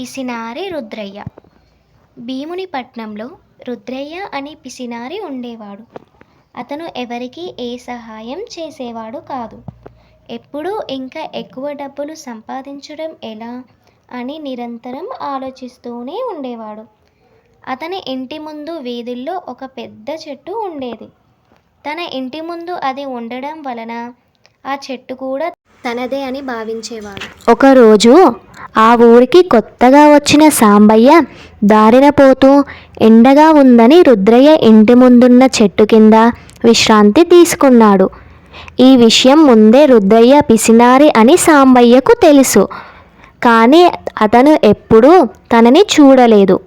పిసినారి రుద్రయ్య. భీముని పట్నంలో రుద్రయ్య అనే పిసినారి ఉండేవాడు. అతను ఎవరికీ ఏ సహాయం చేసేవాడు కాదు. ఎప్పుడూ ఇంకా ఎక్కువ డబ్బులు సంపాదించడం ఎలా అని నిరంతరం ఆలోచిస్తూనే ఉండేవాడు. అతని ఇంటి ముందు వీధుల్లో ఒక పెద్ద చెట్టు ఉండేది. తన ఇంటి ముందు అది ఉండడం వలన ఆ చెట్టు కూడా తనదే అని భావించేవాడు. ఒకరోజు ఆ ఊరికి కొత్తగా వచ్చిన సాంబయ్య దారిన పోతూ ఎండగా ఉందని రుద్రయ్య ఇంటి ముందున్న చెట్టు కింద విశ్రాంతి తీసుకున్నాడు. ఈ విషయం ముందే రుద్రయ్య పిసినారి అని సాంబయ్యకు తెలుసు. కానీ అతను ఎప్పుడూ తనని చూడలేదు.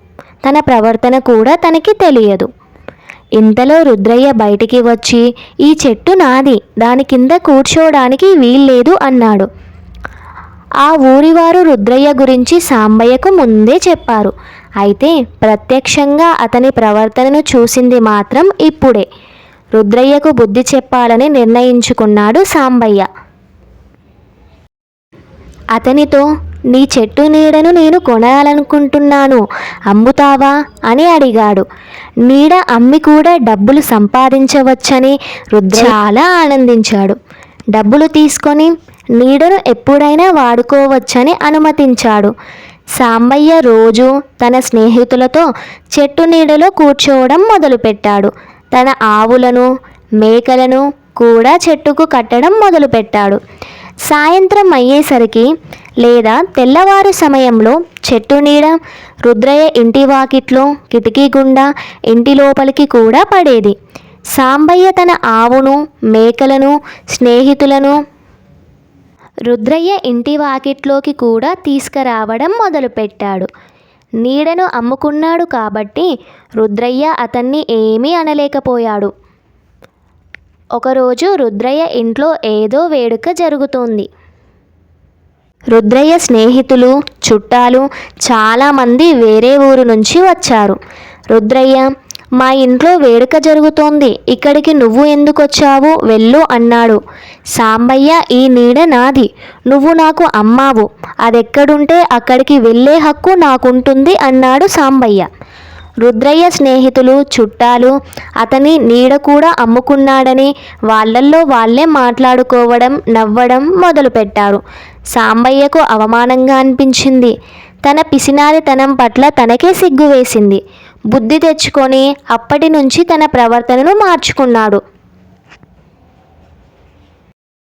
తన ప్రవర్తన కూడా తనకి తెలియదు. ఇంతలో రుద్రయ్య బయటికి వచ్చి ఈ చెట్టు నాది. దాని కింద కూర్చోవడానికి వీల్లేదు అన్నాడు. ఆ ఊరివారు రుద్రయ్య గురించి సాంబయ్యకు ముందే చెప్పారు. అయితే ప్రత్యక్షంగా అతని ప్రవర్తనను చూసింది మాత్రం ఇప్పుడే. రుద్రయ్యకు బుద్ధి చెప్పాలని నిర్ణయించుకున్నాడు సాంబయ్య. అతనితో నీ చెట్టు నీడను నేను కొనాలనుకుంటున్నాను అమ్ముతావా? అని అడిగాడు. నీడ అమ్మి కూడా డబ్బులు సంపాదించవచ్చని రుద్ర చాలా ఆనందించాడు. డబ్బులు తీసుకొని నీడను ఎప్పుడైనా వాడుకోవచ్చని అనుమతించాడు. సాంబయ్య రోజు తన స్నేహితులతో చెట్టు నీడలో కూర్చోవడం మొదలుపెట్టాడు. తన ఆవులను మేకలను కూడా చెట్టుకు కట్టడం మొదలుపెట్టాడు. సాయంత్రం అయ్యేసరికి లేదా తెల్లవారు సమయంలో చెట్టు నీడ రుద్రయ్య ఇంటి వాకిట్లో కిటికీ గుండా ఇంటి లోపలికి కూడా పడేది. సాంబయ్య తన ఆవును మేకలను స్నేహితులను రుద్రయ్య ఇంటి వాకిట్లోకి కూడా తీసుకురావడం మొదలుపెట్టాడు. నీడను అమ్ముకున్నాడు కాబట్టి రుద్రయ్య అతన్ని ఏమీ అనలేకపోయాడు. ఒకరోజు రుద్రయ్య ఇంట్లో ఏదో వేడుక జరుగుతోంది. రుద్రయ్య స్నేహితులు చుట్టాలు చాలామంది వేరే ఊరు నుంచి వచ్చారు. రుద్రయ్య మా ఇంట్లో వేడుక జరుగుతోంది. ఇక్కడికి నువ్వు ఎందుకొచ్చావు వెళ్ళు అన్నాడు. సాంబయ్య ఈ నీడ నాది. నువ్వు నాకు అమ్మావు. అదెక్కడుంటే అక్కడికి వెళ్ళే హక్కు నాకుంటుంది అన్నాడు సాంబయ్య. రుద్రయ్య స్నేహితులు చుట్టాలు అతని నీడ కూడా అమ్ముకున్నాడని వాళ్ళల్లో వాళ్ళే మాట్లాడుకోవడం నవ్వడం మొదలుపెట్టారు. సాంబయ్యకు అవమానంగా అనిపించింది. తన పిసినారితనం పట్ల తనకే సిగ్గు వేసింది బుద్ధి తెచ్చుకొని అప్పటి నుంచి తన ప్రవర్తనను మార్చుకున్నాడు.